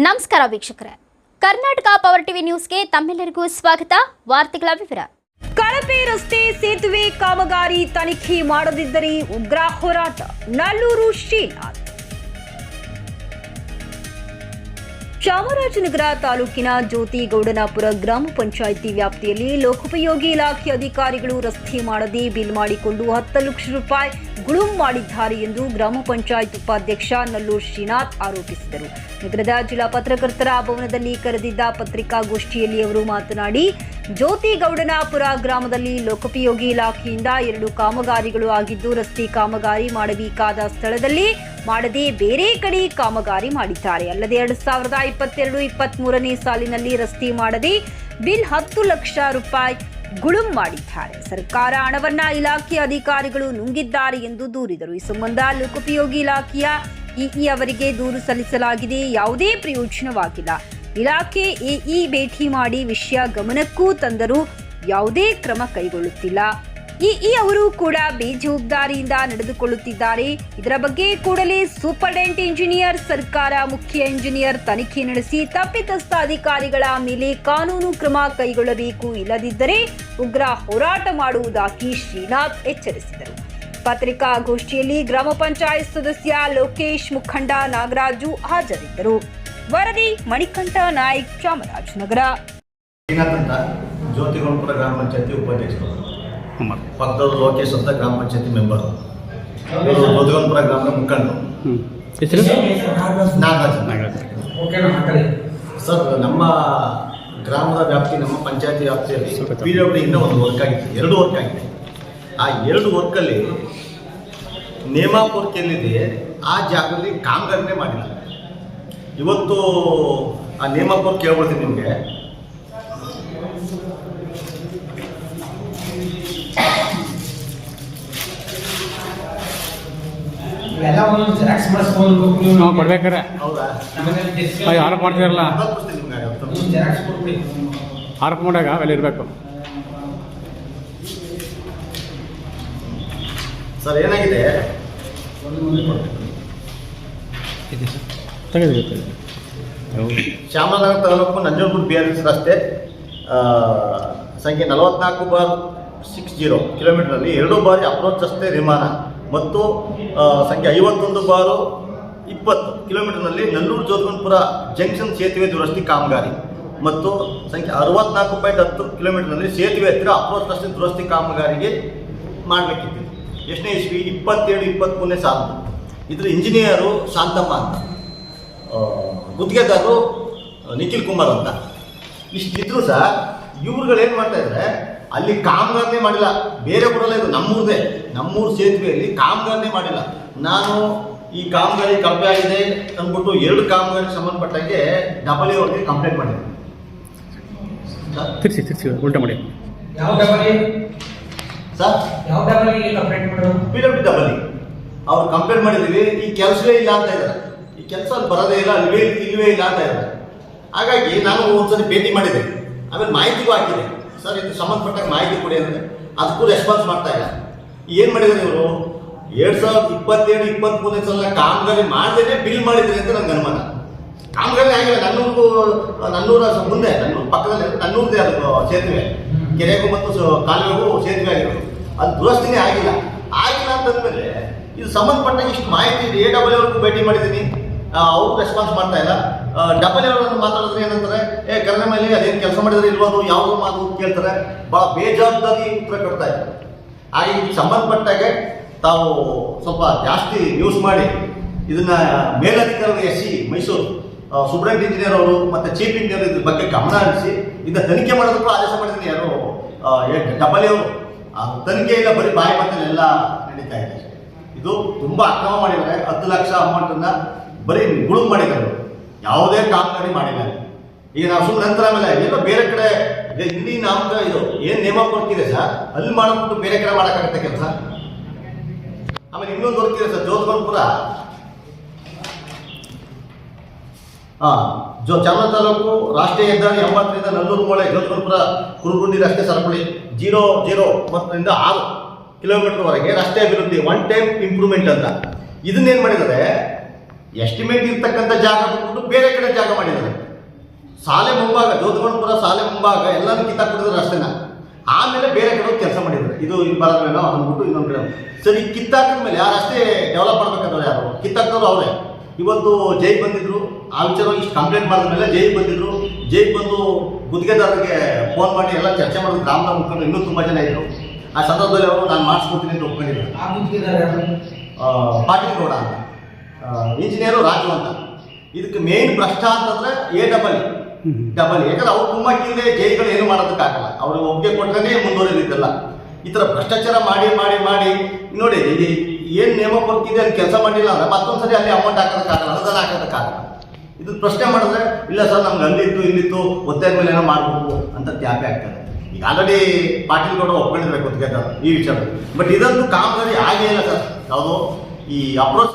ನಮಸ್ಕಾರ ವೀಕ್ಷಕರೇ. Karnataka power TV ನ್ಯೂಸ್ಗೆ ತಮ್ಮೆಲ್ಲರಿಗೂ ಸ್ವಾಗತ. ವಾರ್ತೆಗಳ ವಿವರ. ಕಳಪೆ ರಸ್ತೆ ಸೇತುವೆ ಕಾಮಗಾರಿ ತನಿಖೆ ಮಾಡದಿದ್ದರೆ ಉಗ್ರ ಹೋರಾಟ. ನಲ್ಲೂರು ಶ್ರೀನಾಥ್ ಚಾಮರಾಜನಗರ ತಾಲೂಕಿನ ಜ್ಯೋತಿಗೌಡನಾಪುರ ಗ್ರಾಮ ಪಂಚಾಯಿತಿ ವ್ಯಾಪ್ತಿಯಲ್ಲಿ ಲೋಕೋಪಯೋಗಿ ಇಲಾಖೆ ಅಧಿಕಾರಿಗಳು ರಸ್ತೆ ಮಾಡದೆ ಬಿಲ್ ಮಾಡಿಕೊಂಡು ಹತ್ತು ಲಕ್ಷ ರೂಪಾಯಿ ಗುಳುಂ ಮಾಡಿದ್ದಾರೆ ಎಂದು ಗ್ರಾಮ ಪಂಚಾಯತ್ ಉಪಾಧ್ಯಕ್ಷ ನಲ್ಲೂರು ಶ್ರೀನಾಥ್ ಆರೋಪಿಸಿದರು. ನಗರದ ಜಿಲ್ಲಾ ಪತ್ರಕರ್ತರ ಭವನದಲ್ಲಿ ಕರೆದಿದ್ದ ಪತ್ರಿಕಾಗೋಷ್ಠಿಯಲ್ಲಿ ಅವರು ಮಾತನಾಡಿ, ಜ್ಯೋತಿಗೌಡನಾಪುರ ಗ್ರಾಮದಲ್ಲಿ ಲೋಕೋಪಯೋಗಿ ಇಲಾಖೆಯಿಂದ ಎರಡು ಕಾಮಗಾರಿಗಳು ಆಗಿದ್ದು ರಸ್ತೆ ಕಾಮಗಾರಿ ಮಾಡಬೇಕಾದ ಸ್ಥಳದಲ್ಲಿ ಮಾಡದೆ ಬೇರೆ ಕಡೆ ಕಾಮಗಾರಿ ಮಾಡಿದ್ದಾರೆ. ಅಲ್ಲದೆ ಎರಡು ಸಾವಿರದ ಇಪ್ಪತ್ತೆರಡು ಇಪ್ಪತ್ತ್ ಮೂರನೇ ಸಾಲಿನಲ್ಲಿ ರಸ್ತೆ ಮಾಡದೆ ಬಿಲ್ ಹತ್ತು ಲಕ್ಷ ರೂಪಾಯಿ ಗುಳುಂ ಮಾಡಿದ್ದಾರೆ. ಸರ್ಕಾರ ಹಣವನ್ನ ಇಲಾಖೆ ಅಧಿಕಾರಿಗಳು ನುಂಗಿದ್ದಾರೆ ಎಂದು ದೂರಿದರು. ಈ ಸಂಬಂಧ ಲೋಕೋಪಯೋಗಿ ಇಲಾಖೆಯ ಇಇ ಅವರಿಗೆ ದೂರು ಸಲ್ಲಿಸಲಾಗಿದೆ. ಯಾವುದೇ ಪ್ರಯೋಜನವಾಗಿಲ್ಲ. ಇಲಾಖೆ ಎಇ ಭೇಟಿ ಮಾಡಿ ವಿಷಯ ಗಮನಕ್ಕೂ ತಂದರೂ ಯಾವುದೇ ಕ್ರಮ ಕೈಗೊಳ್ಳುತ್ತಿಲ್ಲ. ಇಇ ಅವರು ಕೂಡ ಬೇಜವಾಬ್ದಾರಿಯಿಂದ ನಡೆದುಕೊಳ್ಳುತ್ತಿದ್ದಾರೆ. ಇದರ ಬಗ್ಗೆ ಕೂಡಲೇ ಸೂಪರ್ಡೆಂಟ್ ಇಂಜಿನಿಯರ್, ಸರ್ಕಾರ ಮುಖ್ಯ ಇಂಜಿನಿಯರ್ ತನಿಖೆ ನಡೆಸಿ ತಪ್ಪಿತಸ್ಥ ಅಧಿಕಾರಿಗಳ ಮೇಲೆ ಕಾನೂನು ಕ್ರಮ ಕೈಗೊಳ್ಳಬೇಕು. ಇಲ್ಲದಿದ್ದರೆ ಉಗ್ರ ಹೋರಾಟ ಮಾಡುವುದಾಗಿ ಶ್ರೀನಾಥ್ ಎಚ್ಚರಿಸಿದರು. ಪತ್ರಿಕಾಗೋಷ್ಠಿಯಲ್ಲಿ ಗ್ರಾಮ ಪಂಚಾಯತ್ ಸದಸ್ಯ ಲೋಕೇಶ್ ಮುಖಂಡ ನಾಗರಾಜು ಹಾಜರಿದ್ದರು. ವರದಿ ಮಣಿಕಂಠ ನಾಯ್ಕ್ ಚಾಮರಾಜನಗರ. ಜ್ಯೋತಿಗುಣಪುರ ಗ್ರಾಮ ಪಂಚಾಯತಿ ಉಪಾಧ್ಯಕ್ಷರು. ಪಕ್ಕದ ಲೋಕೇಶ್ ಅಂತ ಗ್ರಾಮ ಪಂಚಾಯತಿ ಮೆಂಬರ್ ಇವರು ಗ್ರಾಮದ ಮುಖಂಡರು. ಹೆಸರು? ನಾಗರಾಜ್ ನಾಗರಾಜ್ ಸರ್ ನಮ್ಮ ಗ್ರಾಮದ ವ್ಯಾಪ್ತಿ ನಮ್ಮ ಪಂಚಾಯತಿ ವ್ಯಾಪ್ತಿಯಲ್ಲಿ ಪಿ ಡಬ್ಲ್ಯೂ ಇಂದ ಒಂದು ವರ್ಕ್ ಆಗಿತ್ತು ಎರಡು ವರ್ಕ್ ಆಗಿದೆ. ಆ ಎರಡು ವರ್ಕಲ್ಲಿ ಅಲ್ಲಿ ವರ್ಕ್ ಎಲ್ಲಿದೆ ಆ ಜಾಗದಲ್ಲಿ ಕಾಮಗಾರಿನೇ ಮಾಡಿಲ್ಲ. ಇವತ್ತು ಆ ನೇಮಾಪುರ್ ಕೇಳ್ಬೋದು ನಿಮಗೆ. ನಾವು ಕೊಡ್ಬೇಕಾರೆ. ಆರೋಪ ಮಾಡ್ತೀರಲ್ಲ ಆರೋಪ ಮಾಡಾಗ ಅಲ್ಲಿ ಇರಬೇಕು. ಸರ್ ಏನಾಗಿದೆ? Shyamanagar taluk Nanjangud B R S ರಸ್ತೆ ಸಂಖ್ಯೆ ನಲವತ್ನಾಲ್ಕು ಬಾರ್ ಸಿಕ್ಸ್ ಜೀರೋ ಕಿಲೋಮೀಟರಲ್ಲಿ ಎರಡು ಬಾರಿ ಅಪ್ರೋಚ್ ರಸ್ತೆ ನಿರ್ಮಾಣ. ಮತ್ತು ಸಂಖ್ಯೆ ಐವತ್ತೊಂದು ಬಾರು ಇಪ್ಪತ್ತು ಕಿಲೋಮೀಟರ್ನಲ್ಲಿ ನಲ್ಲೂರು ಜೋಧಗುಂಪುರ ಜಂಕ್ಷನ್ ಸೇತುವೆ ದುರಸ್ತಿ ಕಾಮಗಾರಿ. ಮತ್ತು ಸಂಖ್ಯೆ ಅರವತ್ನಾಲ್ಕು ಪಾಯಿಂಟ್ ಹತ್ತು ಕಿಲೋಮೀಟರ್ನಲ್ಲಿ ಸೇತುವೆ ಹತ್ತಿರ ಅಪ್ರೋಚ್ ರಸ್ತೆ ದುರಸ್ತಿ ಕಾಮಗಾರಿಗೆ ಮಾಡಬೇಕಿತ್ತು. ಎಷ್ಟನೇ ಇಸ್ವಿ? ಇಪ್ಪತ್ತೇಳು ಇಪ್ಪತ್ತ್ಮೂರನೇ ಸಾಲು. ಇದರ ಇಂಜಿನಿಯರು ಶಾಂತಮ್ಮ ಅಂತ. ಗುತ್ತಿಗೆದಾರರು ನಿಖಿಲ್ ಕುಮಾರ್ ಅಂತ. ಇಷ್ಟಿದ್ರು ಸಹ ಇವ್ರುಗಳೇನು ಏನು ಮಾಡ್ತಾ ಇದ್ದಾರೆ ಅಲ್ಲಿ ಕಾಮಗಾರನೇ ಮಾಡಿಲ್ಲ. ಬೇರೆ ಊರಲ್ಲ ಇದು ನಮ್ಮೂರದೇ. ನಮ್ಮೂರು ಸೇತುವೆಯಲ್ಲಿ ಕಾಮಗಾರನೇ ಮಾಡಿಲ್ಲ. ನಾನು ಈ ಕಾಮಗಾರಿ ಕಪ್ಪೆ ಆಗಿದೆ ಅಂದ್ಬಿಟ್ಟು ಎರಡು ಕಾಮಗಾರಿಗೆ ಸಂಬಂಧಪಟ್ಟಂಗೆ ಡಬಲ್ ಅವ್ರಿಗೆ ಕಂಪ್ಲೇಂಟ್ ಮಾಡಿದೆ. ಸರ್ ತಿರ್ಸಿ ತಿರ್ಸಿ ಉಲ್ಟಾ ಮಾಡಿ. ಯಾವ ಡಬಲಿ ಸರ್ ಯಾವ ಡಬಲಿಗೆ ಕಂಪ್ಲೇಂಟ್ ಮಾಡೋದು? ಪಿ ಡಬ್ಲ್ಯೂ ಡಬಲ್ ಅವ್ರು ಕಂಪ್ಲೇಂಟ್ ಮಾಡಿದ್ದೀವಿ ಈ ಕೆಲಸವೇ ಇಲ್ಲ ಅಂತ ಇದ್ದಾರೆ. ಈ ಕೆಲಸ ಅಲ್ಲಿ ಬರೋದೇ ಇಲ್ಲ ಅಲ್ಲಿ ಇಲ್ವೇ ಇಲ್ಲ ಅಂತ ಇದ್ದಾರೆ. ಹಾಗಾಗಿ ನಾನು ಒಂದ್ಸರಿ ಭೇಟಿ ಮಾಡಿದೆ. ಆಮೇಲೆ ಮಾಹಿತಿಗೂ ಹಾಕಿದೆ. ಸರ್ ಇದು ಸಂಬಂಧಪಟ್ಟ ಮಾಹಿತಿ ಕೊಡಿ ಅಂದರೆ ಅದಕ್ಕೂ ರೆಸ್ಪಾನ್ಸ್ ಮಾಡ್ತಾ ಇಲ್ಲ. ಏನು ಮಾಡಿದ್ದಾರೆ ಇವರು? ಎರಡು ಸಾವಿರದ ಇಪ್ಪತ್ತೇಳು ಇಪ್ಪತ್ತ್ಮೂರನೇ ಸಲ ಕಾಮಗಾರಿ ಮಾಡದೇನೆ ಬಿಲ್ ಮಾಡಿದ್ರೆ ಅಂತ ನನಗೆ ಅನುಮಾನ. ಕಾಮಗಾರಿ ಆಗಿಲ್ಲ, ನನ್ನೂರಿಗೂ, ನನ್ನೂರ ಮುಂದೆ, ನನ್ನೂರು ಪಕ್ಕದಲ್ಲಿ ನನ್ನೂರದೇ ಅದು ಸೇತುವೆ. ಕೆರೆಗೂ ಮತ್ತು ಕಾಲುವೆಗೂ ಸೇತುವೆ ಆಗಿರೋದು. ಅದು ದುರಸ್ತಿನೇ ಆಗಿಲ್ಲ. ಆಗಿಲ್ಲ ಅಂತಂದ್ಮೇಲೆ ಇದು ಸಂಬಂಧಪಟ್ಟ ಇಷ್ಟು ಮಾಹಿತಿ ಎ ಡಬಲ್ ಅವ್ರಿಗೂ ಭೇಟಿ ಮಾಡಿದ್ದೀನಿ. ಅವರು ರೆಸ್ಪಾನ್ಸ್ ಮಾಡ್ತಾ ಇಲ್ಲ. ಡಬಲ್ ಅವರನ್ನು ಮಾತಾಡಿದ್ರೆ ಏನಂತಾರೆ, ಏ ಕರೆನ ಮೇಲೆ ಅದೇನು ಕೆಲಸ ಮಾಡಿದ್ರೆ ಇಲ್ವೋ ಅದು? ಯಾವುದೋ ಮಾತು ಕೇಳ್ತಾರೆ. ಭಾಳ ಬೇಜವಾಬ್ದಾರಿ ಉತ್ತರ ಕೊಡ್ತಾ ಇದ್ದಾರೆ ಹಾಗೆ ಇದಕ್ಕೆ ಸಂಬಂಧಪಟ್ಟಾಗೆ ತಾವು ಸ್ವಲ್ಪ ಜಾಸ್ತಿ ಯೂಸ್ ಮಾಡಿ ಇದನ್ನ ಮೇಲಧಿಕಾರಿ S C Mysuru Subrahmanya engineer ಅವರು ಮತ್ತೆ ಚೀಫ್ ಇಂಜಿನಿಯರ್ ಇದ್ರ ಬಗ್ಗೆ ಗಮನ ಹರಿಸಿ ಇದನ್ನ ತನಿಖೆ ಮಾಡೋದಕ್ಕೂ ಆದೇಶ ಮಾಡಿದ್ರೆ ಯಾರು ಡಬಲ್ ಆ, ತನಿಖೆ ಇಲ್ಲ, ಬರೀ ಬಾಯಿ ಮಾತಲ್ಲೆಲ್ಲ ನಡೀತಾ ಇದೆ. ಇದು ತುಂಬಾ ಅಕ್ರಮ ಮಾಡಿದ್ದಾರೆ. ಹತ್ತು ಲಕ್ಷ ಅಮೌಂಟನ್ನ ಬರೀ ಗುಳುಂ ಮಾಡಿದ್ದಾರೆ. ಯಾವುದೇ ಕಾಮಗಾರಿ ಮಾಡಿಲ್ಲ. ಈಗ ನಾವು ಸುಮ್ಮನೆ ನಂತರ ಆಮೇಲೆ ಏನೋ ಬೇರೆ ಕಡೆ ಇಲ್ಲಿ ನಾಮಕ ಇದು, ಏನು ನೇಮ ಕೊಡ್ತಿದೆ ಸರ್? ಅಲ್ಲಿ ಮಾಡ್ಬಿಟ್ಟು ಬೇರೆ ಕಡೆ ಮಾಡೋಕ್ಕಾಗತ್ತೆ ಕೆಲಸ? ಆಮೇಲೆ ಇನ್ನೊಂದು ಇದೆ ಸರ್ ಜೋಧಪುರ ಹಾ, ಜೋ ತಾಲೂಕು ರಾಷ್ಟ್ರೀಯ ಹೆದ್ದಾರಿ ಎಂಬತ್ತರಿಂದ ನಲ್ಲೂರು ಮೂಳೆ ಜೋಧಪುರ ಕುರುಗುಂಡಿ ರಸ್ತೆ ಸರಪಳಿ, ಜೀರೋ ಜೀರೋ ಒಂಬತ್ತರಿಂದ ಆರು ಕಿಲೋಮೀಟರ್ವರೆಗೆ ರಸ್ತೆ ಅಭಿವೃದ್ಧಿ, ಒನ್ ಟೈಮ್ ಇಂಪ್ರೂವ್ಮೆಂಟ್ ಅಂತ. ಇದನ್ನೇನು ಮಾಡಿದ್ದಾರೆ? ಎಸ್ಟಿಮೇಟ್ ಇರ್ತಕ್ಕಂಥ ಜಾಗ ಬಿಟ್ಬಿಟ್ಟು ಬೇರೆ ಕಡೆ ಜಾಗ ಮಾಡಿದ್ದಾರೆ. ಶಾಲೆ ಮುಂಭಾಗ ಜೋಧಗಣಪುರ ಶಾಲೆ ಮುಂಭಾಗ ಎಲ್ಲಾನು ಕಿತ್ತಾಕ್ಬಿಟ್ಟಿದ್ರು ರಸ್ತೆನ ಆಮೇಲೆ ಬೇರೆ ಕಡೆ ಕೆಲಸ ಮಾಡಿದ್ದಾರೆ. ಇದು ಇಲ್ಲಿ ಬರೋದ್ರೇನೋ ಅಂದ್ಬಿಟ್ಟು ಇನ್ನೊಂದು ಕಡೆ ಸರಿ ಕಿತ್ತಾಕಿದ ಮೇಲೆ ಯಾರು ರಸ್ತೆ ಡೆವಲಪ್ ಮಾಡ್ಬೇಕಂದ್ರೆ ಯಾರು? ಕಿತ್ತಾಕ್ತವ್ರು ಅವರೇ. ಇವತ್ತು ಜೈ ಬಂದಿದ್ರು. ಆ ವಿಚಾರ ಇಷ್ಟು ಕಂಪ್ಲೇಂಟ್ ಮಾಡಿದ ಮೇಲೆ ಜೈ ಬಂದಿದ್ರು. ಜೈ ಬಂದು ಗುತ್ತಿಗೆದಾರರಿಗೆ ಫೋನ್ ಮಾಡಿ ಎಲ್ಲ ಚರ್ಚೆ ಮಾಡಿದ್ರು. ಗ್ರಾಮದ ಮುಖಂಡರು ಇನ್ನೂ ತುಂಬ ಜನ ಇದ್ರು. ಆ ಸಂದರ್ಭದಲ್ಲಿ ಅವರು ನಾನು ಮಾಡಿಸ್ಕೊಡ್ತೀನಿ ಅಂತ ಒಪ್ಕೊಂಡಿದ್ದಾರೆ. ಪಾಟೀಲ್ ಗೌಡ ಅಂತ. ಇಂಜಿನಿಯರು ರಾಜು ಅಂತ. ಇದಕ್ಕೆ ಮೇನ್ ಭ್ರಷ್ಟ ಅಂತಂದ್ರೆ ಎ ಡಬಲ್ ಡಬಲ್ ಯಾಕಂದ್ರೆ ಅವ್ರು ತುಂಬ ಕಿಂದೆ ಜೈಗಳು ಏನು ಮಾಡೋದಕ್ಕಾಗಲ್ಲ. ಅವ್ರಿಗೆ ಒಪ್ಪಿಗೆ ಕೊಟ್ಟರೆ ಮುಂದುವರಿದಿದ್ದಲ್ಲ ಈ ಥರ ಭ್ರಷ್ಟಾಚಾರ ಮಾಡಿ ಮಾಡಿ ಮಾಡಿ ನೋಡಿ ಇಲ್ಲಿ ಏನು ನಿಯಮ ಬರ್ತಿದೆ ಅಲ್ಲಿ ಕೆಲಸ ಮಾಡಿಲ್ಲ ಅಂದ್ರೆ ಮತ್ತೊಂದ್ಸರಿ ಅಲ್ಲಿ ಅಮೌಂಟ್ ಹಾಕೋದಕ್ಕಾಗಲ್ಲ ಅನುದಾನ ಹಾಕೋದಕ್ಕಾಗಲ್ಲ. ಇದು ಪ್ರಶ್ನೆ ಮಾಡಿದ್ರೆ ಇಲ್ಲ ಸರ್ ನಮ್ಗೆ ಅಲ್ಲಿತ್ತು ಇಲ್ಲಿತ್ತು ಒತ್ತಾಯದ ಮೇಲೆ ಏನೋ ಮಾಡ್ಬೇಕು ಅಂತ ತ್ಯಾಪೆ ಆಗ್ತದೆ. ಈಗ ಆಲ್ರೆಡಿ ಪಾಟೀಲ್ ಕೂಡ ಒಪ್ಕೊಂಡಿದ್ರೆ ಗೊತ್ತಿಗೆ ಈ ವಿಚಾರ ಬಟ್ ಇದಂತೂ ಕಾಮಗಾರಿ ಆಗೇ ಇಲ್ಲ ಸರ್. ಯಾವುದು ಈ ಅಪ್ರೋಚ್